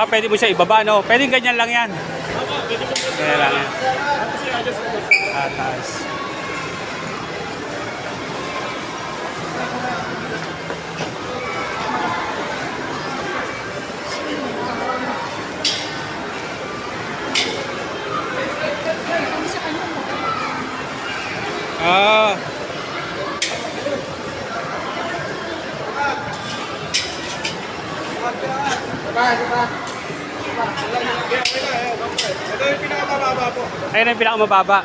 Ah, pwede mo siya ibaba, no? Pwede ganyan lang yan. Kaya lang yan. Ah, taas. Ah. Ito yung pinakamababa po. Ayun ang pinakamababa.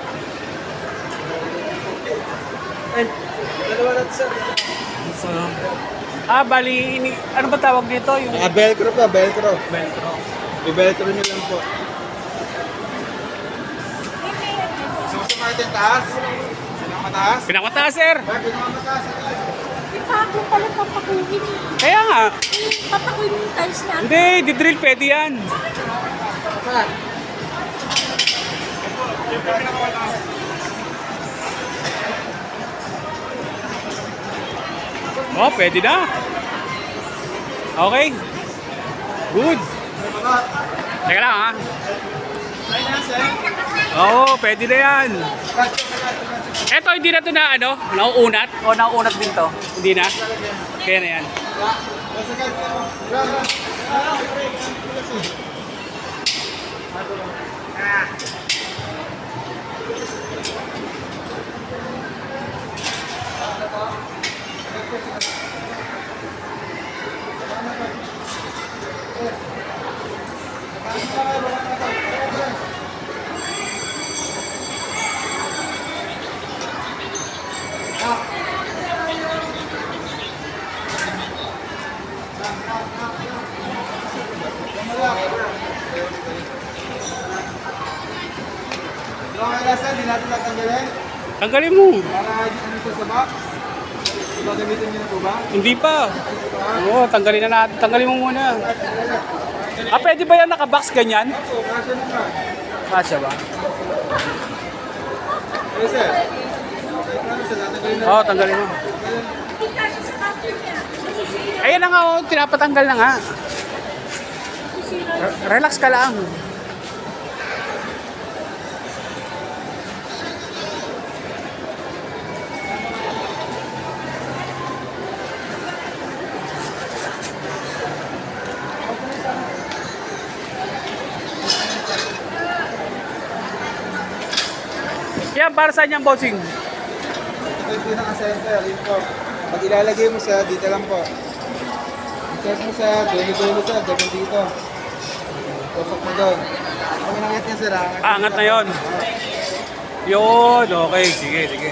Dalawa na sir. Ah, bali, ini, ano ba tawag dito? Yung Ah, velcro po, velcro. velcro. I-velcro nyo lang po. Gusto mo sumakit yung taas? Pinakamataas? Pinakamataas, sir. Pinakamataas. Papago pala papakuhin. Kaya nga. Papakuhin yung tiles na. Hindi, di-drill pwede yan. Pa. Oh, pwede na. Okay. Good. Teka lang, ha? Sir. Oo, pwede na yan. Eto, hindi na to na, ano, nauunat? O, nauunat din to? Hindi na? Kaya na yan. Okay na sir, hindi natin natanggalin. Tanggalin mo. Para ano sa box. Gagamitin nyo na po ba? Hindi pa. Oo, tanggalin na natin. Tanggalin mo muna. Ah, pwede ba yan nakabox ganyan? Opo, kasya naman. Kasya ba? Yes sir. Na. Oo, tanggalin mo. Ayan na nga, oh, tinapatanggal na nga. Re- Relax ka lang. Yan, para saan yung bossing? Ito yung pinaka-center, yun po. Pag ilalagay mo sa dito lang po. I-check mo sa dulo-dulo sa, dagan dito. Tusok mo doon. Kung nangyat niya sir. Ah, angat na yon. Yun, okay, sige, sige.